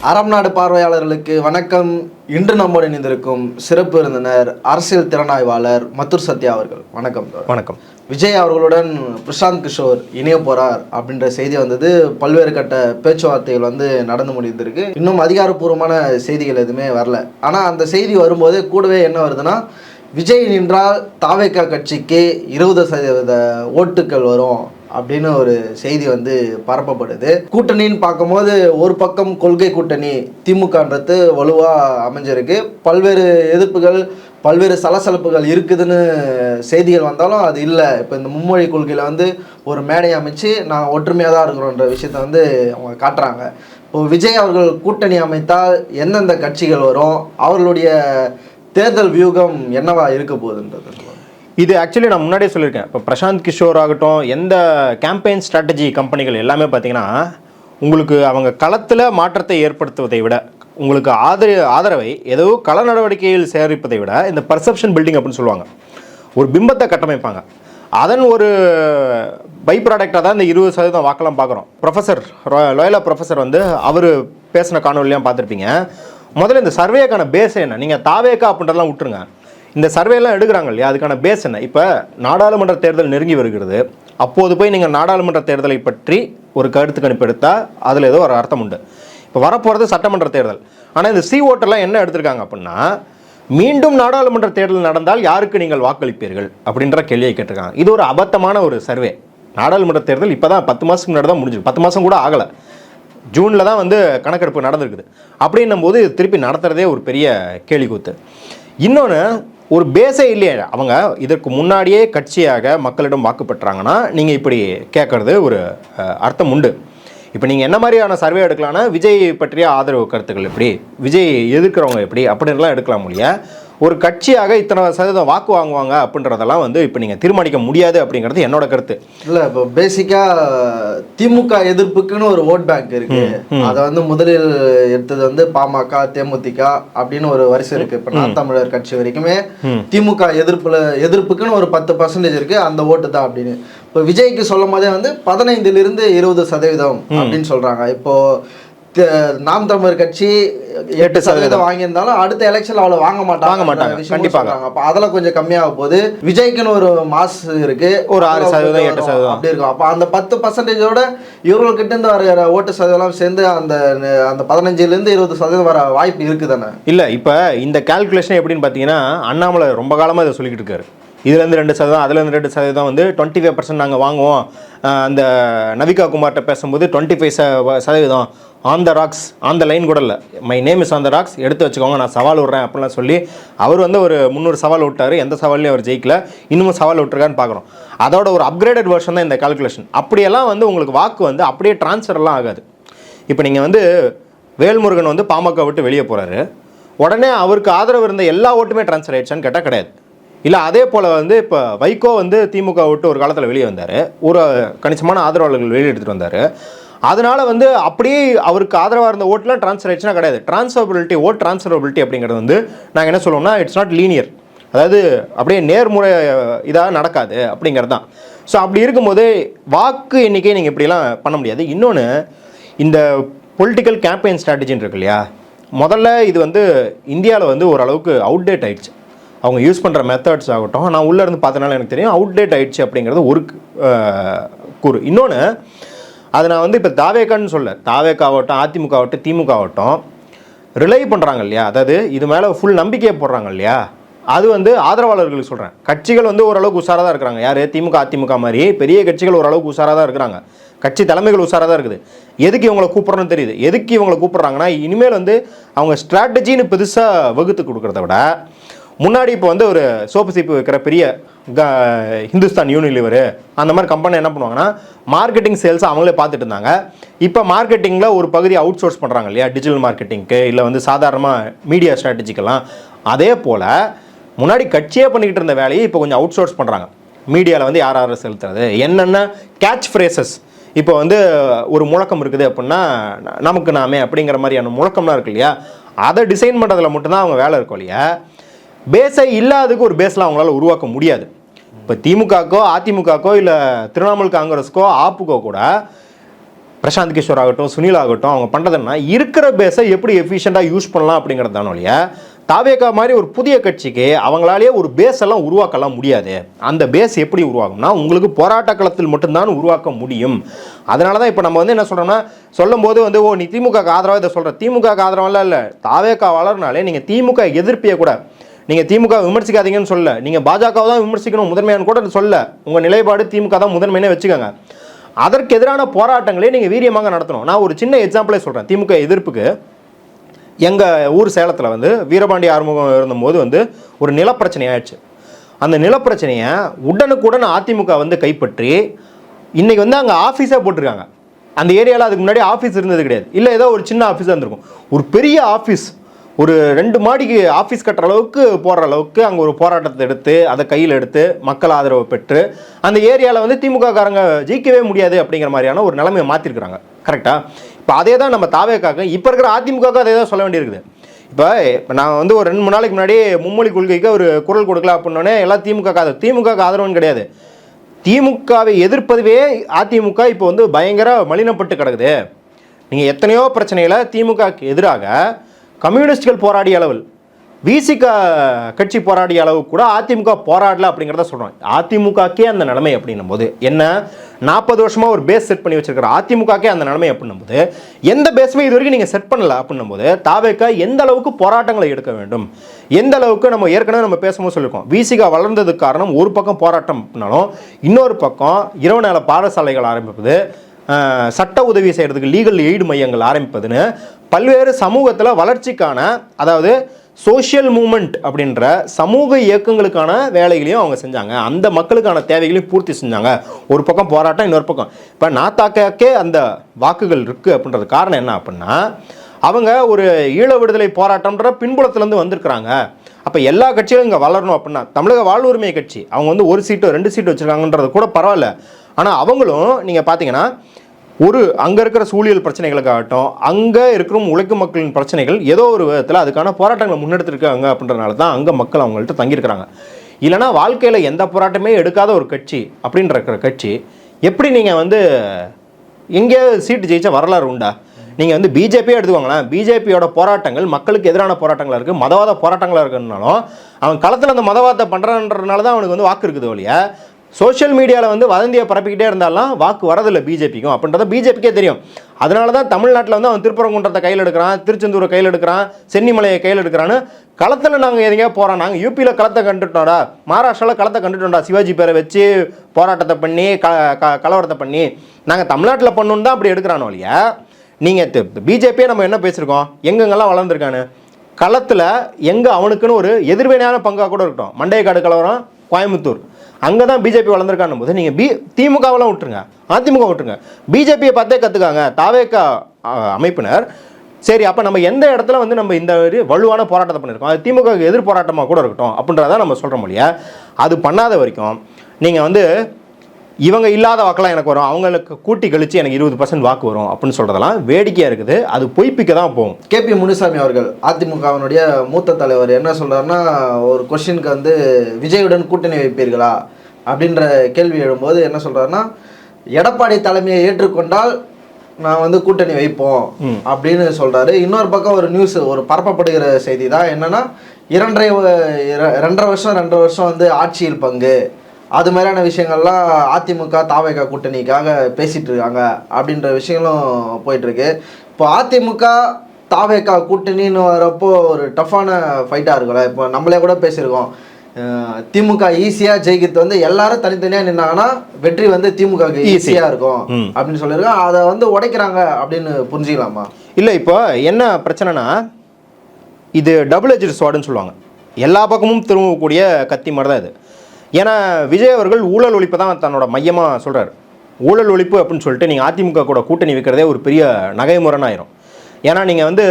அறம் நாடு பார்வையாளர்களுக்கு வணக்கம். இன்று நம்மோடு இணைந்திருக்கும் சிறப்பு விருந்தினர் அரசியல் திறனாய்வாளர் மத்துர் சத்யா அவர்கள். வணக்கம். வணக்கம். விஜய் அவர்களுடன் பிரசாந்த் கிஷோர் இணைய போறார் அப்படின்ற செய்தி வந்தது. பல்வேறு கட்ட பேச்சுவார்த்தைகள் வந்து நடந்து முடிந்திருக்கு. இன்னும் அதிகாரப்பூர்வமான செய்திகள் எதுவுமே வரல. ஆனால் அந்த செய்தி வரும்போது கூடவே என்ன வருதுன்னா விஜய் நின்றால் தாவேக்கா கட்சிக்கு இருபது சதவீத ஓட்டுகள் வரும். அப்படின்னு ஒரு செய்தி வந்து பரப்பப்படுது. கூட்டணின்னு பார்க்கும்போது ஒரு பக்கம் கொள்கை கூட்டணி திமுகன்றது வலுவாக அமைஞ்சிருக்கு. பல்வேறு எதிர்ப்புகள் பல்வேறு சலசலப்புகள் இருக்குதுன்னு செய்திகள் வந்தாலும் அது இல்லை. இப்போ இந்த மும்மொழி கொள்கையில் வந்து ஒரு மேடை அமைச்சு நான் ஒற்றுமையாக தான் இருக்கிறோன்ற விஷயத்த வந்து அவங்க காட்டுறாங்க. இப்போ விஜய் அவர்கள் கூட்டணி அமைத்தால் எந்தெந்த கட்சிகள் வரும்? அவர்களுடைய தேர்தல் வியூகம் என்னவா இருக்க போகுதுன்றது. இது ஆக்சுவலி நான் முன்னாடியே சொல்லியிருக்கேன். இப்போ பிரசாந்த் கிஷோர் ஆகட்டும் எந்த கேம்பெயின் ஸ்ட்ராட்டஜி கம்பெனிகள் எல்லாமே பார்த்தீங்கன்னா உங்களுக்கு அவங்க களத்தில் மாற்றத்தை ஏற்படுத்துவதை விட உங்களுக்கு ஆதர ஆதரவை ஏதோ கள நடவடிக்கையில் சேகரிப்பதை விட இந்த பர்செப்ஷன் பில்டிங் அப்படின்னு சொல்லுவாங்க. ஒரு பிம்பத்தை கட்டமைப்பாங்க. அதன் ஒரு பை ப்ராடக்டாக தான் இந்த இருபது சதவீதம் வாக்கெல்லாம் பார்க்குறோம். ப்ரொஃபஸர் லோயலா ப்ரொஃபஸர் வந்து அவர் பேசின காணொலியெலாம் பார்த்துருப்பீங்க. முதல்ல இந்த சர்வேக்கான பேஸ் என்ன? நீங்கள் தாவேக்கா அப்படின்றதெல்லாம் விட்டுருங்க. இந்த சர்வேலாம் எடுக்கிறாங்க இல்லையா? அதுக்கான பேஸ் என்ன? இப்போ நாடாளுமன்ற தேர்தல் நெருங்கி வருகிறது. அப்போது போய் நீங்கள் நாடாளுமன்ற தேர்தலை பற்றி ஒரு கருத்து கணிப்பு எடுத்தால் அதில் ஏதோ ஒரு அர்த்தம் உண்டு. இப்போ வரப்போகிறது சட்டமன்ற தேர்தல். ஆனால் இந்த சி ஓட்டெல்லாம் என்ன எடுத்திருக்காங்க அப்படின்னா மீண்டும் நாடாளுமன்ற தேர்தல் நடந்தால் யாருக்கு நீங்கள் வாக்களிப்பீர்கள் அப்படின்ற கேள்வியை கேட்டிருக்காங்க. இது ஒரு அபத்தமான ஒரு சர்வே நாடாளுமன்ற தேர்தல் இப்போ தான் பத்து மாதத்துக்கு முன்னாடி தான் முடிஞ்சிருக்கு. பத்து மாதம் கூட ஆகலை. ஜூனில் தான் வந்து கணக்கெடுப்பு நடந்திருக்குது. அப்படின்னும் போது திருப்பி நடத்துகிறதே ஒரு பெரிய கேலி கூத்து இன்னொன்று ஒரு பேஸே இல்லையே. அவங்க இதற்கு முன்னாடியே கட்சியாக மக்களிடம் வாக்கு பெற்றாங்கன்னா நீங்கள் இப்படி கேட்குறது ஒரு அர்த்தம் உண்டு. இப்போ நீங்கள் என்ன மாதிரியான சர்வே எடுக்கலாம்னா விஜய் பற்றிய ஆதரவு கருத்துக்கள் எப்படி? விஜய் எதிர்க்கிறவங்க எப்படி? அப்படின்லாம் எடுக்கலாம் இல்லையா ஒரு கட்சியாக இத்தனை சதவீதம் வாக்கு வாங்குவாங்க அப்படின்றதெல்லாம் வந்து இப்போ நீங்கள் தீர்மானிக்க முடியாது அப்படிங்கிறது என்னோட கருத்து. இல்ல இப்போ பேசிக்கா திமுக எதிர்ப்புக்குன்னு ஒரு ஓட் பேங்க் இருக்கு. அதை வந்து முதலில் எடுத்தது வந்து பாமக தேமுதிக அப்படின்னு ஒரு வரிசை இருக்கு. இப்ப நாம் தமிழர் கட்சி வரைக்குமே திமுக எதிர்ப்புல எதிர்ப்புக்குன்னு ஒரு பத்து பர்சன்டேஜ் இருக்கு. அந்த ஓட்டு தான் அப்படின்னு. இப்போ விஜய்க்கு சொல்லும் போதே வந்து பதினைந்துல இருந்து இருபது சதவீதம் அப்படின்னு சொல்றாங்க. இப்போ நாம் தமிழர் கட்சி எட்டு சதவீதம் வாங்கியிருந்தாலும் அடுத்த எலெக்ஷன்ல அவ்வளவு வாங்க மாட்டாங்க. வாங்க மாட்டாங்க, கண்டிப்பாக. அப்ப அதெல்லாம் கொஞ்சம் கம்மியாக போகுது. விஜய்க்குன்னு ஒரு மாஸ் இருக்கு. ஒரு ஆறு சதவீதம். எட்டு சதவீதம். அப்படி இருக்கும். அப்போ அந்த பத்து பர்சன்டேஜோட இவங்ககிட்ட இருந்து வர ஓட்டு சதவீதம் சேர்ந்து அந்த அந்த பதினஞ்சுல இருந்து இருபது சதவீதம் வர வாய்ப்பு இருக்கு தானே இல்லை இப்போ இந்த கால்குலேஷன் எப்படின்னு பார்த்தீங்கன்னா அண்ணாமலை ரொம்ப காலமாக இதை சொல்லிக்கிட்டு இருக்காரு. இதுலேருந்து ரெண்டு சதவீதம் அதுலேருந்து ரெண்டு சதவீதம் வந்து டுவெண்ட்டி ஃபைவ் பர்சன்ட் நாங்கள் வாங்குவோம் அந்த நவிகா குமார்கிட்ட பேசும்போது டுவெண்ட்டி ஃபைவ் சதவீதம். On the rocks on the line கூட இல்லை. My name is on the rocks எடுத்து வச்சுக்கோங்க நான் சவால் விட்றேன் அப்படிலாம் சொல்லி அவர் வந்து ஒரு முந்நூறு சவால் விட்டார். எந்த சவால்லையும் அவர் ஜெயிக்கல. இன்னமும் சவால் விட்டுருக்கான்னு பார்க்குறோம். அதோட ஒரு அப்கிரேடட் வெர்ஷன் தான் இந்த கால்குலேஷன் அப்படியெல்லாம் வந்து உங்களுக்கு வாக்கு வந்து அப்படியே ட்ரான்ஸ்ஃபர்லாம் ஆகாது. இப்போ நீங்கள் வந்து வேல்முருகன் வந்து பாமக விட்டு வெளியே போகிறாரு உடனே அவருக்கு ஆதரவு இருந்த எல்லா ஓட்டுமே ட்ரான்ஸ்ஃபர் ஆயிடுச்சான்னு கேட்டால் கிடையாது. இல்லை அதே போல் வந்து இப்போ வைகோ வந்து திமுக விட்டு ஒரு காலத்தில் வெளியே வந்தார். ஒரு கணிசமான ஆதரவாளர்கள் வெளியே எடுத்துகிட்டு வந்தார். அதனால வந்து அப்படியே அவருக்கு ஆதரவாக இருந்த ஓட்டுலாம் ட்ரான்ஸ்ஃபர் ஆயிடுச்சுன்னா கிடையாது. ட்ரான்ஸ்ஃபரபிலிட்டி ஓட் ட்ரான்ஸ்ஃபரபிலிட்டி அப்படிங்கிறது வந்து நாங்கள் என்ன சொல்லுவோம்னா இட்ஸ் நாட் லீனியர் அதாவது அப்படியே நேர்முறை இதாக நடக்காது அப்படிங்கிறது தான் ஸோ அப்படி இருக்கும்போது வாக்கு எண்ணிக்கை நீங்கள் இப்படிலாம் பண்ண முடியாது. இன்னொன்று இந்த பொலிட்டிக்கல் கேம்பெயின் ஸ்ட்ராட்டஜின்னு இருக்கு இல்லையா? முதல்ல இது வந்து இந்தியாவில் வந்து ஓரளவுக்கு அவுடேட் ஆயிடுச்சு. அவங்க யூஸ் பண்ணுற மெத்தட்ஸ் ஆகட்டும். நான் உள்ளே இருந்து பார்த்தனால எனக்கு தெரியும் அவுட்டேட் ஆயிடுச்சு அப்படிங்கிறது ஒரு கூறு. இன்னொன்று அதை நான் வந்து இப்போ தாவேக்கான்னு சொல்ல. தாவேக்காவட்டும் அதிமுக ஆகட்டும் திமுக ஆகட்டும் ரிலை பண்ணுறாங்க இல்லையா அதாவது இது மேலே ஃபுல் நம்பிக்கையை போடுறாங்க இல்லையா அது வந்து ஆதரவாளர்களுக்கு சொல்கிறேன் கட்சிகள் வந்து ஓரளவுக்கு உஷாராக தான் இருக்கிறாங்க. யார்? திமுக அதிமுக மாதிரி பெரிய கட்சிகள் ஓரளவுக்கு உஷாராக தான் இருக்கிறாங்க. கட்சி தலைமைகள் உஷாராக தான் இருக்குது. எதுக்கு இவங்களை கூப்பிட்றோன்னு தெரியுது. எதுக்கு இவங்களை கூப்பிட்றாங்கன்னா இனிமேல் வந்து அவங்க ஸ்ட்ராட்டஜின்னு பெருசாக வகுத்து கொடுக்குறத விட முன்னாடி இப்போ வந்து ஒரு சோப்பு சீப்பு வைக்கிற பெரிய க- ஹிந்துஸ்தான் யூனிலிவர் அந்த மாதிரி கம்பெனி என்ன பண்ணுவாங்கன்னா மார்க்கெட்டிங் சேல்ஸை அவங்களே பார்த்துட்டு இருந்தாங்க. இப்போ மார்க்கெட்டிங்கில் ஒரு பகுதி அவுட் சோர்ஸ் பண்ணுறாங்க இல்லையா டிஜிட்டல் மார்க்கெட்டிங்க்கு இல்லை வந்து சாதாரணமாக மீடியா ஸ்ட்ராட்டஜிக்கெல்லாம் அதே போல் முன்னாடி கட்சியே பண்ணிக்கிட்டு இருந்த வேலையை இப்போ கொஞ்சம் அவுட் சோர்ஸ் பண்ணுறாங்க மீடியாவில் வந்து யார் யாரை செலுத்துறது? என்னென்ன கேட்ச் ஃப்ரேசஸ் இப்போ வந்து ஒரு முழக்கம் இருக்குது அப்படின்னா நமக்கு நாமே அப்படிங்கிற மாதிரியான முழக்கம்லாம் இருக்கு இல்லையா? அதை டிசைன் பண்ணுறதுல மட்டும்தான் அவங்க வேலை இருக்கும் இல்லையா? பேஸை இல்லாததுக்கு ஒரு பேஸ்லாம் அவங்களால உருவாக்க முடியாது. இப்போ திமுகக்கோ அதிமுகக்கோ இல்லை திரிணாமுல் காங்கிரஸ்க்கோ ஆப்புக்கோ கூட பிரசாந்த் கிஷோர் ஆகட்டும் சுனில் ஆகட்டும் அவங்க பண்ணுறதுன்னா இருக்கிற பேஸை எப்படி எஃபிஷியண்ட்டாக யூஸ் பண்ணலாம் அப்படிங்கிறது தானே தாவேக்கா மாதிரி ஒரு புதிய கட்சிக்கு அவங்களாலேயே ஒரு பேஸ் எல்லாம் உருவாக்கலாம் முடியாது. அந்த பேஸ் எப்படி உருவாகும்னா உங்களுக்கு போராட்ட களத்தில் மட்டும்தான் உருவாக்க முடியும். அதனால தான் இப்போ நம்ம வந்து என்ன சொல்கிறோம்னா சொல்லும்போது வந்து ஓ நீ திமுக ஆதரவாக இதை சொல்கிற திமுக ஆதரவெல்லாம் இல்லை. தாவேக்கா வளர்னாலே நீங்கள் திமுக எதிர்ப்பியை கூட நீங்கள் திமுக விமர்சிக்காதீங்கன்னு சொல்ல. நீங்கள் பாஜகவை தான் விமர்சிக்கணும் முதன்மையான கூட சொல்ல. உங்கள் நிலைப்பாடு திமுக தான் முதன்மைனே வச்சுக்கோங்க. அதற்கு எதிரான போராட்டங்களே நீங்கள் வீரியமாக நடத்தணும். நான் ஒரு சின்ன எக்ஸாம்பிளே சொல்கிறேன் திமுக எதிர்ப்புக்கு எங்கள் ஊர் சேலத்தில் வந்து வீரபாண்டி ஆறுமுகம் இருந்தபோது வந்து ஒரு நிலப்பிரச்சனை ஆயிடுச்சு. அந்த நிலப்பிரச்சனையை உடனுக்குடன் அதிமுக வந்து கைப்பற்றி இன்றைக்கி வந்து அங்கே ஆஃபீஸே போட்டிருக்காங்க. அந்த ஏரியாவில் அதுக்கு முன்னாடி ஆஃபீஸ் இருந்தது கிடையாது. இல்லை ஏதோ ஒரு சின்ன ஆஃபீஸாக இருந்திருக்கும். ஒரு பெரிய ஆஃபீஸ் ஒரு ரெண்டு மாடிக்கு ஆஃபீஸ் கட்டுற அளவுக்கு போடுற அளவுக்கு அங்கே ஒரு போராட்டத்தை எடுத்து அதை கையில் எடுத்து மக்கள் ஆதரவு பெற்று அந்த ஏரியாவில் வந்து திமுக காரங்க ஜெயிக்கவே முடியாது அப்படிங்கிற மாதிரியான ஒரு நிலைமையை மாற்றிருக்கிறாங்க கரெக்டாக இப்போ அதே தான் நம்ம தாவேக்காக இப்போ இருக்கிற அதிமுக அதே தான் சொல்ல வேண்டியிருக்குது. இப்போ இப்போ நான் வந்து ஒரு ரெண்டு மூணு நாளைக்கு முன்னாடி மும்மொழி கொள்கைக்கு ஒரு குரல் கொடுக்கல அப்படின்னோடனே எல்லாம் திமுக ஆதரவு திமுக ஆதரவுன்னு கிடையாது. திமுகவை எதிர்ப்பதுவே அதிமுக இப்போ வந்து பயங்கர மலினப்பட்டு கிடக்குது. நீங்கள் எத்தனையோ பிரச்சனைகளை திமுகவுக்கு எதிராக கம்யூனிஸ்ட்கள் போராடிய அளவில் விசிக கட்சி போராடிய அளவு கூட அதிமுக போராடல அப்படிங்கிறத சொல்கிறோம் அதிமுகக்கே அந்த நிலைமை அப்படின்னும் போது என்ன? நாற்பது வருஷமாக ஒரு பேஸ் செட் பண்ணி வச்சிருக்கிற அதிமுகக்கே அந்த நிலைமை அப்படின்னும் போது எந்த பேஸுமே இது வரைக்கும் நீங்கள் செட் பண்ணல அப்படின்னும் போது தாவேக்கா எந்த அளவுக்கு போராட்டங்களை எடுக்க வேண்டும்? எந்த அளவுக்கு நம்ம ஏற்கனவே நம்ம பேசும்போது சொல்லியிருக்கோம். விசிகா வளர்ந்ததுக்கு காரணம் ஒரு பக்கம் போராட்டம் அப்படின்னாலும் இன்னொரு பக்கம் இரவு நேர பாடசாலைகள் ஆரம்பிப்பது சட்ட உதவி செய்கிறதுக்கு லீகல் எய்டு மையங்கள் ஆரம்பிப்பதுன்னு பல்வேறு சமூகத்தில் வளர்ச்சிக்கான அதாவது சோஷியல் மூமெண்ட் அப்படின்ற சமூக இயக்கங்களுக்கான வேலைகளையும் அவங்க செஞ்சாங்க. அந்த மக்களுக்கான தேவைகளையும் பூர்த்தி செஞ்சாங்க. ஒரு பக்கம் போராட்டம் இன்னொரு பக்கம். இப்போ நாத்தாக்காக்கே அந்த வாக்குகள் இருக்குது அப்படின்றது காரணம் என்ன அப்படின்னா அவங்க ஒரு ஈழ விடுதலை போராட்டம்ன்ற பின்புலத்துலேருந்து வந்திருக்கிறாங்க. அப்போ எல்லா கட்சிகளும் இங்கே வளரணும் அப்படின்னா தமிழக வாழ்வுரிமை கட்சி அவங்க வந்து ஒரு சீட்டோ ரெண்டு சீட்டு வச்சுருக்காங்கன்றது கூட பரவாயில்ல. ஆனால் அவங்களும் நீங்கள் பார்த்தீங்கன்னா ஒரு அங்கே இருக்கிற சூழியல் பிரச்சனைகளுக்காகட்டும் அங்கே இருக்கிற உழைக்கும் மக்களின் பிரச்சனைகள் ஏதோ ஒரு விதத்தில் அதுக்கான போராட்டங்களை முன்னெடுத்திருக்காங்க அப்படின்றனால தான் அங்கே மக்கள் அவங்கள்ட்ட தங்கியிருக்கிறாங்க. இல்லைனா வாழ்க்கையில் எந்த போராட்டமே எடுக்காத ஒரு கட்சி அப்படின்ற இருக்கிற கட்சி எப்படி நீங்கள் வந்து எங்கேயோ சீட்டு ஜெயிச்ச வரலாறு உண்டா? நீங்கள் வந்து பிஜேபியே எடுத்துக்கோங்களேன். பிஜேபியோட போராட்டங்கள் மக்களுக்கு எதிரான போராட்டங்களாக இருக்குது மதவாத போராட்டங்களாக இருக்குன்னாலும் அவன் களத்தில் அந்த மதவாதத்தை பண்ணுறன்றனால தான் அவனுக்கு வந்து வாக்கு இருக்குது ஒழிய சோஷியல் மீடியாவில் வந்து வதந்தியை பரப்பிக்கிட்டே இருந்தாலும் வாக்கு வரதில்லை பிஜேபிக்கும். அப்படின்றத பிஜேபிக்கே தெரியும். அதனால தான் தமிழ்நாட்டில் வந்து அவன் திருப்பரங்குன்றத்தை கையில் எடுக்கிறான் திருச்செந்தூரை கையில் எடுக்கிறான் சென்னிமலையை கையில் எடுக்கிறான்னு களத்தில் நாங்கள் எதுங்க போகிறோம் நாங்கள் யூபியில் களத்தை கண்டுட்டோம்டா. மகாராஷ்டிராவில் களத்தை கண்டுட்டோம்டா. சிவாஜி பேரை வச்சு போராட்டத்தை பண்ணி க க- கலவரத்தை பண்ணி. நாங்கள் தமிழ்நாட்டில் பண்ணணுன்னு தான் அப்படி எடுக்கிறானோ இல்லையா? நீங்கள் பிஜேபியே நம்ம என்ன பேசியிருக்கோம் எங்கெங்கெல்லாம் வளர்ந்துருக்கானு? களத்தில் எங்கே அவனுக்குன்னு ஒரு எதிர்வினையான பங்காக கூட இருக்கட்டும். மண்டையக்காடு கலவரம் கோயம்புத்தூர். அங்கே தான் பிஜேபி வளர்ந்துருக்கான்னு போது நீங்கள் பி திமுகவெல்லாம் விட்டுருங்க. அதிமுக விட்டுருங்க. பிஜேபியை பார்த்தே கற்றுக்காங்க தாவேக்கா அமைப்பினர். சரி அப்போ நம்ம எந்த இடத்துல வந்து நம்ம இந்த ஒரு வலுவான போராட்டத்தை பண்ணியிருக்கோம் அது திமுக எதிர் போராட்டமாக கூட இருக்கட்டும் அப்படின்றத நம்ம சொல்கிறோம் இல்லையா? அது பண்ணாத வரைக்கும் நீங்கள் வந்து இவங்க இல்லாத வாக்கெல்லாம் எனக்கு வரும். அவங்களுக்கு கூட்டி கழிச்சு எனக்கு இருபது பர்சன்ட் வாக்கு வரும் அப்படின்னு சொல்கிறதெல்லாம் வேடிக்கையாக இருக்குது. அது பொய்ப்பிக்க தான் போகும் கேபி முனுசாமி அவர்கள் அதிமுகவினுடைய மூத்த தலைவர் என்ன சொல்றாருன்னா ஒரு கொஸ்டினுக்கு வந்து விஜயுடன் கூட்டணி வைப்பீர்களா? அப்படின்ற கேள்வி எழும்போது என்ன சொல்றாருன்னா எடப்பாடி தலைமையை ஏற்றுக்கொண்டால் நான் வந்து கூட்டணி வைப்போம் அப்படின்னு சொல்றாரு. இன்னொரு பக்கம் ஒரு நியூஸ் ஒரு பரப்பப்படுகிற செய்தி தான் என்னன்னா இரண்டரை ரெண்டரை வருஷம் ரெண்டரை வருஷம் வந்து ஆட்சியில் பங்கு. அது மாதிரியான விஷயங்கள்லாம் அதிமுக தாவேகா கூட்டணிக்காக பேசிட்டு இருக்காங்க அப்படின்ற விஷயங்களும் போயிட்டு இருக்கு இப்போ அதிமுக தாவேகா கூட்டணின்னு வரப்போ ஒரு டஃப்பான ஃபைட்டாக இருக்கும்ல. இப்போ நம்மளே கூட பேசியிருக்கோம். திமுக ஈஸியாக ஜெயிக்கிறது வந்து எல்லாரும் தனித்தனியாக நின்னாங்கன்னா வெற்றி வந்து திமுகவுக்கு. ஈஸியாக இருக்கும். அப்படின்னு சொல்லியிருக்கோம் அதை வந்து உடைக்கிறாங்க அப்படின்னு புரிஞ்சுக்கலாமா? இல்லை இப்போ என்ன பிரச்சனைனா இது டபுள் எஜ்டு ஸ்வாடுன்னு சொல்லுவாங்க. எல்லா பக்கமும் திரும்பக்கூடிய கத்தி மாதிரி தான் இது. ஏன்னா விஜய் அவர்கள் ஊழல் ஒழிப்பை தான் தன்னோட மையமாக சொல்கிறார் ஊழல் ஒழிப்பு அப்படின்னு சொல்லிட்டு நீங்கள் அதிமுக கூட கூட்டணி வைக்கிறதே ஒரு பெரிய நகைமுறைன்னு ஆயிரும் ஏன்னா நீங்கள் வந்து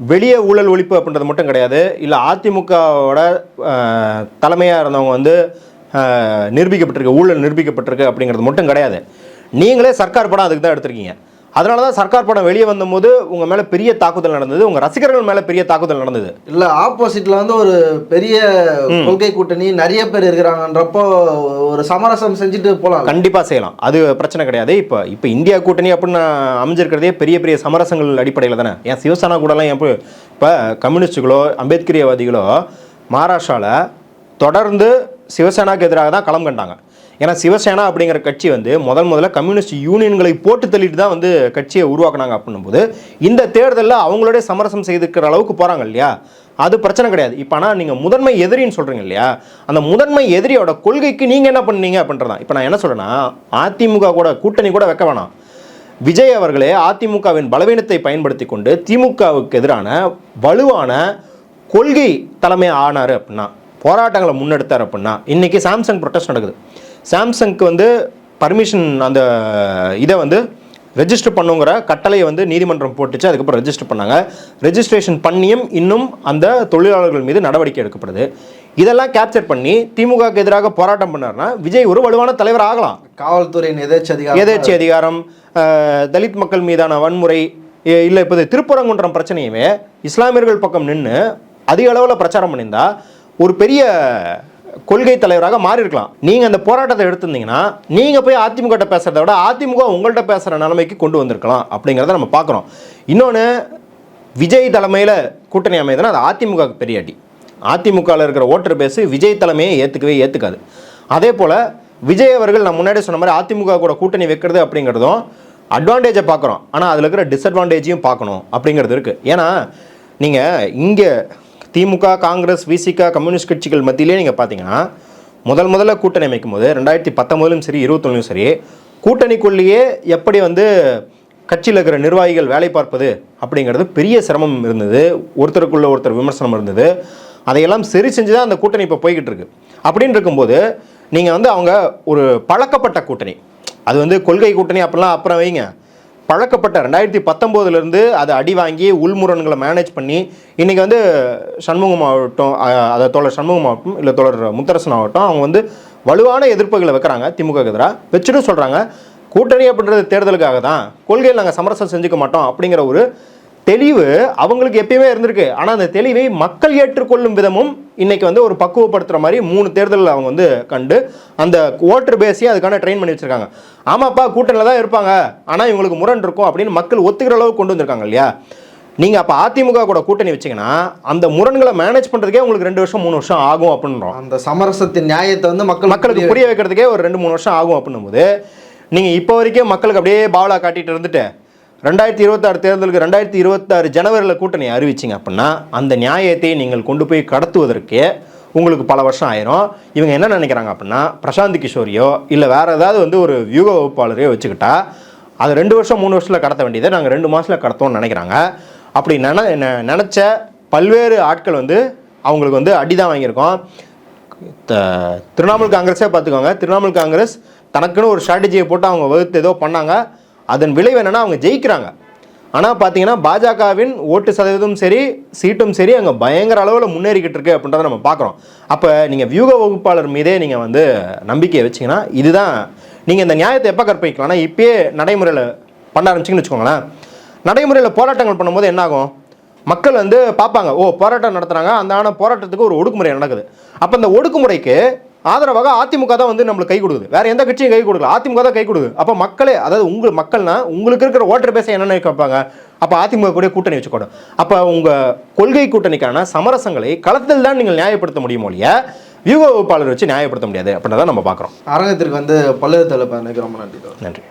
வெளியே ஊழல் ஒழிப்பு அப்படின்றது மட்டும் கிடையாது. இல்லை அதிமுகவோட தலைமையாக இருந்தவங்க வந்து நிரூபிக்கப்பட்டிருக்கு ஊழல் நிரூபிக்கப்பட்டிருக்கு அப்படிங்கிறது மட்டும் கிடையாது. நீங்களே சர்க்கார் படம் அதுக்கு தான் எடுத்திருக்கீங்க. அதனால தான் சர்க்கார் படம் வெளியே வந்தபோது உங்கள் மேலே பெரிய தாக்குதல் நடந்தது. உங்கள் ரசிகர்கள் மேலே பெரிய தாக்குதல் நடந்தது. இல்ல ஆப்போசிட்ல வந்து ஒரு பெரிய கொள்கை கூட்டணி நிறைய பேர் இருக்கிறாங்கன்றப்போ ஒரு சமரசம் செஞ்சுட்டு போலாம். கண்டிப்பாக செய்யலாம். அது பிரச்சனை கிடையாது. இப்போ இப்போ இந்தியா கூட்டணி அப்படின்னு அமைஞ்சிருக்கிறதே பெரிய பெரிய சமரசங்கள் அடிப்படையில் தானே? ஏன் சிவசேனா கூடலாம் எப்போ இப்போ கம்யூனிஸ்டுகளோ அம்பேத்கரியவாதிகளோ மகாராஷ்டிராவில் தொடர்ந்து சிவசேனாக்கு எதிராக தான் களம் கண்டாங்க. ஏன்னா சிவசேனா அப்படிங்கிற கட்சி வந்து முதல் முதல்ல கம்யூனிஸ்ட் யூனியன்களை போட்டு தள்ளிட்டு தான் வந்து கட்சியை உருவாக்குனாங்க அப்படின்னும்போது இந்த தேர்தலில் அவங்களோட சமரசம் செய்துக்கிற அளவுக்கு போகிறாங்க இல்லையா? அது பிரச்சனை கிடையாது. இப்போ ஆனால் நீங்கள் முதன்மை எதிரின்னு சொல்கிறீங்க இல்லையா? அந்த முதன்மை எதிரியோட கொள்கைக்கு நீங்கள் என்ன பண்ணீங்க அப்படின்றதான் இப்போ நான் என்ன சொல்கிறேன்னா அதிமுக கூட கூட்டணி கூட வைக்க வேணாம். விஜய் அவர்களே அதிமுகவின் பலவீனத்தை பயன்படுத்தி கொண்டு திமுகவுக்கு எதிரான வலுவான கொள்கை தலைமை ஆனார் அப்படின்னா போராட்டங்களை முன்னெடுத்தார் அப்படின்னா இன்றைக்கி சாம்சங் ப்ரொட்டஸ்ட் நடக்குது. சாம்சங்க்கு வந்து பர்மிஷன் அந்த இதை வந்து ரெஜிஸ்டர் பண்ணுங்கிற கட்டளையை வந்து நீதிமன்றம் போட்டுச்சு. அதுக்கப்புறம் ரெஜிஸ்டர் பண்ணாங்க. ரெஜிஸ்ட்ரேஷன் பண்ணியும் இன்னும் அந்த தொழிலாளர்கள் மீது நடவடிக்கை எடுக்கப்படுது. இதெல்லாம் கேப்சர் பண்ணி திமுகவுக்கு எதிராக போராட்டம் பண்ணார்னா விஜய் ஒரு வலுவான தலைவர் ஆகலாம். காவல்துறையின் எதேச்சி அதிகாரம்? அஹ், தலித் மக்கள் மீதான வன்முறை இல்லை இப்போ திருப்பரங்குன்றம் பிரச்சனையுமே இஸ்லாமியர்கள் பக்கம் நின்று அதிக அளவில் பிரச்சாரம் பண்ணியிருந்தா ஒரு பெரிய கொள்கை தலைவராக மாறி இருக்கலாம் நீங்கள் அந்த போராட்டத்தை எடுத்திருந்தீங்கன்னா நீங்கள் போய் அதிமுக பேசுகிறத விட அதிமுக உங்கள்கிட்ட பேசுகிற நிலைமைக்கு கொண்டு வந்திருக்கலாம் அப்படிங்கிறத நம்ம பார்க்குறோம். இன்னொன்று விஜய் தலைமையில் கூட்டணி அமையுதுன்னா அது அதிமுக பெரியாட்டி அதிமுகவில் இருக்கிற ஓட்டர் பேஸு விஜய் தலைமையை ஏற்றுக்கவே ஏற்றுக்காது அதே போல் விஜய் அவர்கள் நான் முன்னாடி சொன்ன மாதிரி அதிமுக கூட கூட்டணி வைக்கிறது அப்படிங்கிறதும் அட்வான்டேஜை பார்க்குறோம். ஆனால் அதில் இருக்கிற டிஸ்அட்வான்டேஜையும் பார்க்கணும் அப்படிங்கிறது இருக்குது ஏன்னா நீங்கள் இங்கே திமுக காங்கிரஸ் விசிக கம்யூனிஸ்ட் கட்சிகள் மத்தியிலே நீங்கள் பார்த்தீங்கன்னா முதல் முதல்ல கூட்டணி அமைக்கும் போது ரெண்டாயிரத்தி பத்தொம்போதுலையும் சரி இருபத்தொன்னும் சரி கூட்டணிக்குள்ளேயே எப்படி வந்து கட்சியில் இருக்கிற நிர்வாகிகள் வேலை பார்ப்பது அப்படிங்கிறது பெரிய சிரமம் இருந்தது. ஒருத்தருக்குள்ள ஒருத்தர் விமர்சனம் இருந்தது. அதையெல்லாம் சரி செஞ்சு தான் அந்த கூட்டணி இப்போ போய்கிட்டு இருக்கு. அப்படின்னு இருக்கும்போது நீங்கள் வந்து அவங்க ஒரு பழக்கப்பட்ட கூட்டணி. அது வந்து கொள்கை கூட்டணி அப்படிலாம் அப்புறம் வைங்க. பழக்கப்பட்ட ரெண்டாயிரத்தி பத்தொம்போதுலேருந்து அதை அடி வாங்கி உள்முரண்களை மேனேஜ் பண்ணி இன்றைக்கி வந்து சண்முகம் ஆகட்டும் அதை தோழர் சண்முகம் ஆகட்டும் இல்லை தோழர் முத்தரசன் ஆகட்டும் அவங்க வந்து வலுவான எதிர்ப்புகளை வைக்கிறாங்க திமுக எதிராக வச்சுட்டு சொல்கிறாங்க கூட்டணி அப்படின்றது தேர்தலுக்காக தான் கொள்கையில் நாங்கள் சமரசம் செஞ்சுக்க மாட்டோம் அப்படிங்கிற ஒரு தெளிவு அவங்களுக்கு எப்பயுமே இருந்திருக்கு. ஆனால் அந்த தெளிவை மக்கள் ஏற்றுக்கொள்ளும் விதமும் இன்னைக்கு வந்து ஒரு பக்குவப்படுத்துகிற மாதிரி மூணு தேர்தலில் அவங்க வந்து கண்டு அந்த ஓட்டர் பேஸையும் அதுக்கான ட்ரெயின் பண்ணி வச்சிருக்காங்க. ஆமாப்பா கூட்டணியில் தான் இருப்பாங்க. ஆனால் இவங்களுக்கு முரண் இருக்கும் அப்படின்னு மக்கள் ஒத்துக்கிற அளவுக்கு கொண்டு வந்திருக்காங்க இல்லையா? நீங்கள் அப்போ அதிமுக கூட கூட்டணி வச்சீங்கன்னா அந்த முரண்களை மேனேஜ் பண்ணுறதுக்கே உங்களுக்கு ரெண்டு வருஷம் மூணு வருஷம் ஆகும் அப்படின்றோம். அந்த சமரசத்தின் நியாயத்தை வந்து மக்கள் மக்களுக்கு புரிய வைக்கிறதுக்கே ஒரு ரெண்டு மூணு வருஷம் ஆகும் அப்படின்னும்போது நீங்கள் இப்போ வரைக்கும் மக்களுக்கு அப்படியே பாவலா காட்டிட்டு இருந்துட்டு ரெண்டாயிரத்தி இருபத்தாறு தேர்தலுக்கு ரெண்டாயிரத்தி இருபத்தாறு ஜனவரியில் கூட்டணி அறிவிச்சிங்க அப்படின்னா அந்த நியாயத்தை நீங்கள் கொண்டு போய் கடத்துவதற்கு உங்களுக்கு பல வருஷம் ஆயிரும். இவங்க என்ன நினைக்கிறாங்க அப்படின்னா பிரசாந்த் கிஷோரியோ இல்லை வேறு ஏதாவது வந்து ஒரு வியூக வகுப்பாளரையோ வச்சுக்கிட்டா அது ரெண்டு வருஷம் மூணு வருஷத்தில் கடத்த வேண்டியதை நாங்கள் ரெண்டு மாதத்தில் கடத்தோம்னு நினைக்கிறாங்க. அப்படி நின நினச்ச பல்வேறு ஆட்கள் வந்து அவங்களுக்கு வந்து அடி தான் வாங்கியிருக்கோம். த- திரிணாமுல் காங்கிரஸே பார்த்துக்கோங்க திரிணாமுல் காங்கிரஸ் தனக்குன்னு ஒரு ஸ்ட்ராட்டஜியை போட்டு அவங்க வகுத்து ஏதோ பண்ணாங்க. அதன் விளைவு என்னென்னா அவங்க ஜெயிக்கிறாங்க. ஆனால் பார்த்தீங்கன்னா பாஜகவின் ஓட்டு சதவீதம் சரி சீட்டும் சரி அங்கே பயங்கர அளவில் முன்னேறிக்கிட்டு இருக்கு அப்படின்றத நம்ம பார்க்குறோம் அப்போ நீங்கள் வியூக வகுப்பாளர் மீதே நீங்கள் வந்து நம்பிக்கையை வச்சிங்கன்னா இதுதான் நீங்கள் இந்த நியாயத்தை எப்போ கற்பிக்கலாம்னா இப்பயே நடைமுறையில் பண்ண ஆரம்பிச்சிங்கன்னு வச்சுக்கோங்களேன். நடைமுறையில் போராட்டங்கள் பண்ணும்போது என்னாகும் மக்கள் வந்து பார்ப்பாங்க ஓ போராட்டம் நடத்துகிறாங்க அந்த ஆன போராட்டத்துக்கு ஒரு ஒடுக்குமுறை நடக்குது. அப்போ அந்த ஒடுக்குமுறைக்கு ஆதரவாக அதிமுக தான் வந்து நம்மளுக்கு கை கொடுக்குது. வேற எந்த கட்சியும் கை கொடுக்கல. அதிமுக தான் கை கொடுக்குது. அப்போ மக்களே அதாவது உங்கள் மக்கள்னா உங்களுக்கு இருக்கிற ஓட்டர் பேச என்ன கேட்பாங்க? அப்போ அதிமுக கூட கூட்டணி வச்சுக்கூடும் அப்போ உங்கள் கொள்கை கூட்டணிக்கான சமரசங்களை களத்தில் தான் நீங்கள் நியாயப்படுத்த முடியும் ஒழிய வியூக வகுப்பாளர் வச்சு நியாயப்படுத்த முடியாது அப்படின்றத நம்ம பார்க்குறோம். அரங்கத்திற்கு வந்து பல்வேறு தலைப்பு நினைக்கிறோம் நன்றி. நன்றி.